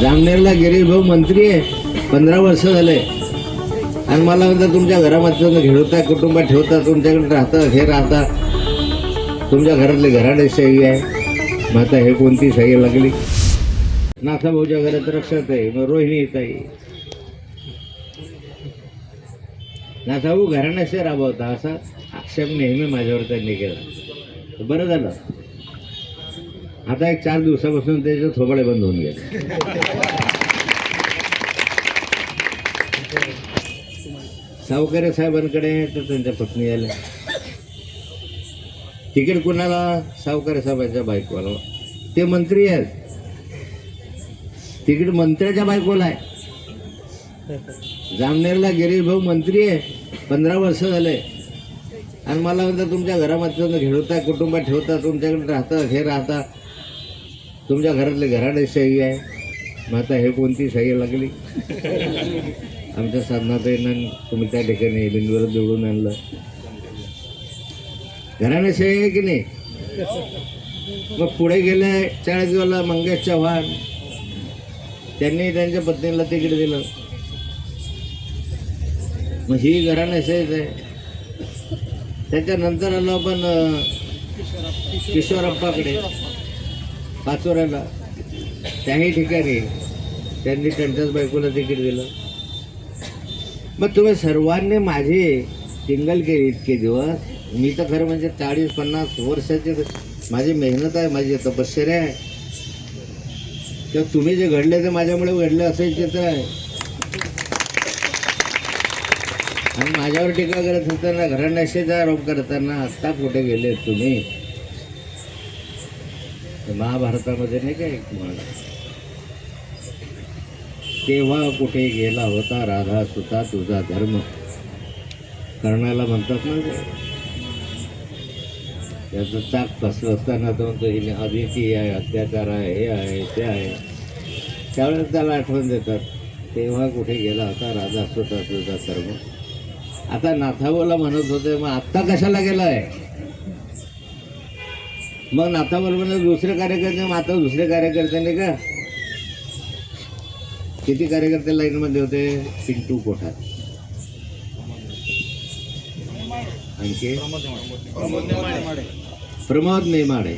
जामनेरला गिरीश भाऊ मंत्री आहे. पंधरा वर्ष झाले आणि मला म्हणतात तुमच्या घरामध्ये तुम्ही कुटुंबात ठेवता तुमच्याकडे राहता हे राहता तुमच्या घरातले घराणे सही आहे. मग आता हे कोणती सही लागली? नाथाभाऊच्या घरात रक्षात आहे मग रोहिणी येत आहे नाथाभाऊ घराण्याशी राबवता असा आक्षेप नेहमी माझ्यावर त्यांनी केला. बरं झालं. आता एक चार दिवसापासून त्याचे थोबडे बंद होऊन गेले. सावकारे साहेबांकडे तर त्यांच्या पत्नी आल्या. तिकीट कुणाला? सावकारे साहेबांच्या बायकोला. ते मंत्री आहेत. तिकीट मंत्र्याच्या बायकोला आहे. जामनेरला गिरीश भाऊ मंत्री आहे. पंधरा वर्ष झाले. आणि मला म्हणतात तुमच्या घरामध्ये तुम्ही कुटुंबात ठेवता तुमच्याकडे राहता हे राहता. तुमच्या घरातले घराणे सही आहे. मग आता हे कोणती सही लागली? आमच्या साधनाताईंना तुम्ही त्या ठिकाणी बिनविरोध निवडून आणलं. घराणे सही आहे की नाही? मग पुढे गेले चाळीसगावला मंगेश चव्हाण त्यांनी त्यांच्या पत्नीला तिकीट दिलं. मग ही घराणे आहे. त्याच्यानंतर आलो आपण अं, किशोरप्पाकडे पाचोऱ्याला. त्याही ठिकाणी त्यांनी त्यांच्याच बायकोला तिकीट दिलं. मग तुम्ही सर्वांनी माझी टिंगल केली इतके दिवस. मी तर खरं म्हणजे चाळीस पन्नास वर्षाची माझी मेहनत आहे माझी तपश्चर्या आहे. किंवा तुम्ही जे घडले ते माझ्यामुळे घडले असायचे तर. आहे आणि माझ्यावर टीका करत होताना घराण्याशीचा आरोप करताना आत्ता कुठे गेले तुम्ही? महाभारतामध्ये नाही काय म्हण तेव्हा कुठे गेला होता राधा सुता तुझा धर्म? कर्णाला म्हणतात ना त्याचं चाक कसलं असताना तो म्हणतो हिने अदिती आहे अत्याचार आहे हे आहे ते आहे. त्यावेळेस त्याला आठवण देतात तेव्हा कुठे गेला होता राधा सुता तुझा धर्म? आता नाथाबोला म्हणत होते मग आत्ता कशाला गेला आहे मग नाथाबरोबर दुसरे कार्यकर्ते आता दुसरे कार्यकर्त्याने का? किती कार्यकर्ते लाईनमध्ये होते? पिंटू कोठार. आणखी? प्रमोद नेमाडे.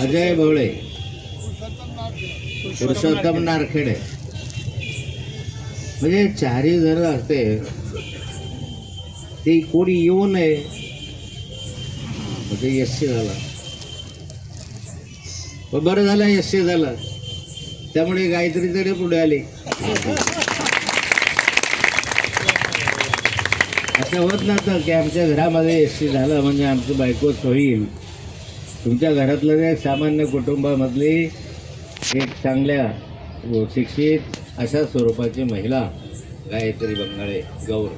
अजय भोळे. पुरुषोत्तम नारखेडे. म्हणजे चारही जण असते ते कोणी येऊ नये म्हणजे यश झाला पण बरं झालं यश झालं त्यामुळे गायत्री तरी पुढे आली. असं होत नव्हतं की आमच्या घरामध्ये एस सी झालं म्हणजे आमचं बायकोच होईल तुमच्या घरातलं एक सामान्य कुटुंबामधली एक चांगल्या शिक्षित अशा स्वरूपाची महिला गायत्री बंगाळे गौर.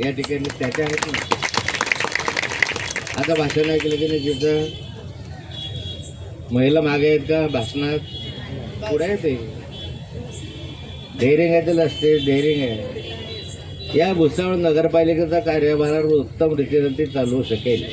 या ठिकाणी त्याच्या आहेत ना. आता भाषण ऐकलं की नाही तिथं महिला मागे आहेत का? भाषणात पुढे आहे ते. डेअरिंग आहे त्याला स्टेज डेअरिंग आहे. या भुसावळ नगरपालिकेचा कार्यभार उत्तम रीतीने ते चालवू शकेल.